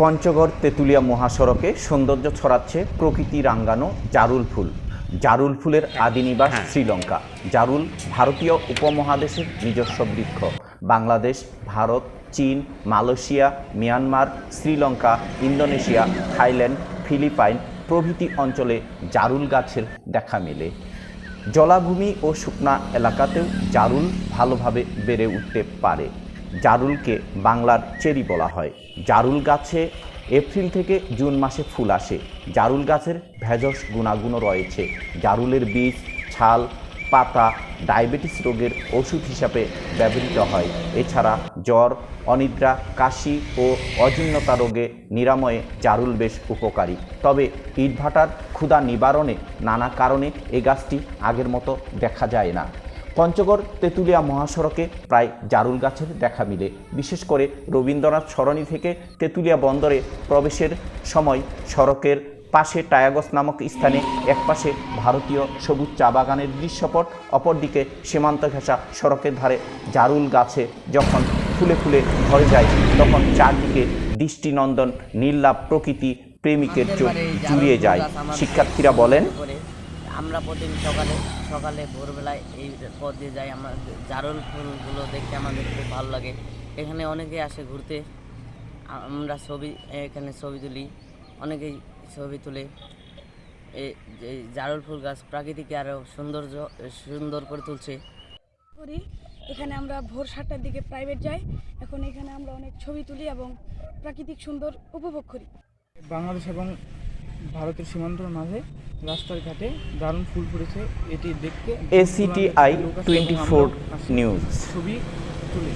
পঞ্চগড় তেঁতুলিয়া মহাসড়কে সৌন্দর্য ছড়াচ্ছে প্রকৃতি রাঙ্গানো জারুল ফুল। জারুল ফুলের আদি নিবাস শ্রীলঙ্কা। জারুল ভারতীয় উপমহাদেশের নিজস্ব বৃক্ষ। বাংলাদেশ ভারত চীন Malaysia Myanmar Sri Lanka Indonesia Thailand Philippine প্রভৃতি অঞ্চলে জারুল গাছের দেখা মেলে। জলাভূমি ও শুকনা এলাকাতেও জারুল ভালোভাবে বেড়ে উঠতে পারে। জারুলকে বাংলার চেরি বলা হয়। জারুল গাছে এপ্রিল থেকে জুন মাসে ফুল আসে। জারুল গাছের ভেষজ গুণাগুণও রয়েছে। জারুলের বীজ, ছাল, পাতা, ডায়াবেটিস রোগের ওষুধ হিসাবে ব্যবহৃত হয়। এছাড়া জ্বর, অনিদ্রা, কাশি ও অজীর্ণতা রোগে নিরাময়ে জারুল বেশ উপকারী। তবে ইটভাটার ক্ষুধা নিবারণে নানা কারণে এ গাছটি আগের মতো দেখা যায় না। পঞ্চগড়, তেঁতুলিয়া মহাসড়কে প্রায় জারুল গাছের দেখা মিলে। বিশেষ করে রবীন্দ্রনাথ সরণি থেকে তেঁতুলিয়া বন্দরে প্রবেশের সময় সড়কের পাশে টায়াগস নামক স্থানে একপাশে ভারতীয় সবুজ চা বাগানের দৃশ্যপট, অপরদিকে সীমান্ত ঘেঁষা সড়কের ধারে জারুল গাছে যখন ফুলে ফুলে ভরে যায়, তখন চারদিকে দৃষ্টিনন্দন নীলাভ প্রকৃতি প্রেমিকের চোখ জুড়িয়ে যায়। শিক্ষার্থীরা বলেন আমরা প্রতিদিন সকালে সকালে ভোরবেলায় এই পথ দিয়ে যাই আমার জারুল ফুলগুলো দেখতে আমাদের খুব ভালো লাগে। এখানে অনেকে আসে ঘুরতে আমরা ছবি এখানে ছবি তুলি অনেকেই ছবি তুলে। এই যে জারুল ফুল গাছ প্রাকৃতিক আরও সৌন্দর্য সুন্দর করে তুলছে। করি এখানে আমরা ভোর সাতটার দিকে প্রাইভেট যাই। এখন এখানে আমরা অনেক ছবি তুলি এবং প্রাকৃতিক সুন্দর উপভোগ করি। বাংলাদেশ এবং ভারতের সীমান্তর মাঝে রাস্তার ঘাটে দারুণ ফুল পড়েছে এটি দেখতে এসিটিআই টোয়েন্টি ফোর নিউজ ছবি তুলি